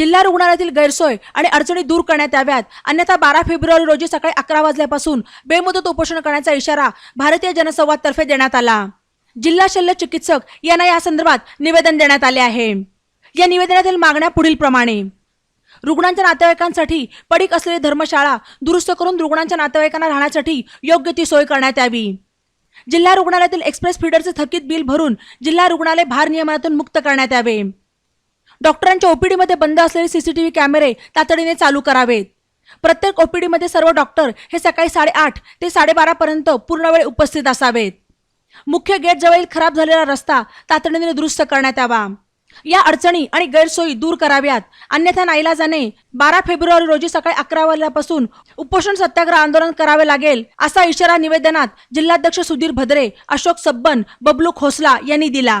जिल्हा रुग्णालयातील गैरसोय आणि अडचणी दूर करण्यात याव्यात. अन्यथा बारा फेब्रुवारी रोजी सकाळी अकरा वाजल्यापासून बेमुदत उपोषण करण्याचा इशारा भारतीय जनसंवादतर्फे देण्यात आला. जिल्हा शल्य चिकित्सक यांना या संदर्भात निवेदन देण्यात आले आहे. या निवेदनातील मागण्या पुढील प्रमाणे. रुग्णांच्या नातेवाईकांसाठी पडीक असलेली धर्मशाळा दुरुस्त करून रुग्णांच्या नातेवाईकांना राहण्यासाठी योग्य ती सोय करण्यात यावी. जिल्हा रुग्णालयातील एक्सप्रेस फीडरचे थकीत बिल भरून जिल्हा रुग्णालय भार नियमनातून मुक्त करण्यात यावे. डॉक्टरांच्या ओपीडीमध्ये बंद असलेले सीसीटीव्ही कॅमेरे तातडीने चालू करावेत. प्रत्येक ओपीडीमध्ये सर्व डॉक्टर हे सकाळी साडेआठ ते साडेबारापर्यंत पूर्ण वेळ उपस्थित असावेत. मुख्य गेट जवळील खराब झालेला रस्ता तातडीने दुरुस्त करण्यात यावा. या अडचणी आणि गैरसोयी दूर कराव्यात. अन्यथा नाईलाजाने बारा फेब्रुवारी रोजी सकाळी अकरा वाजल्यापासून उपोषण सत्याग्रह आंदोलन करावे लागेल असा इशारा निवेदनात जिल्हाध्यक्ष सुधीर भद्रे अशोक सब्बन बबलू खोसला यांनी दिला.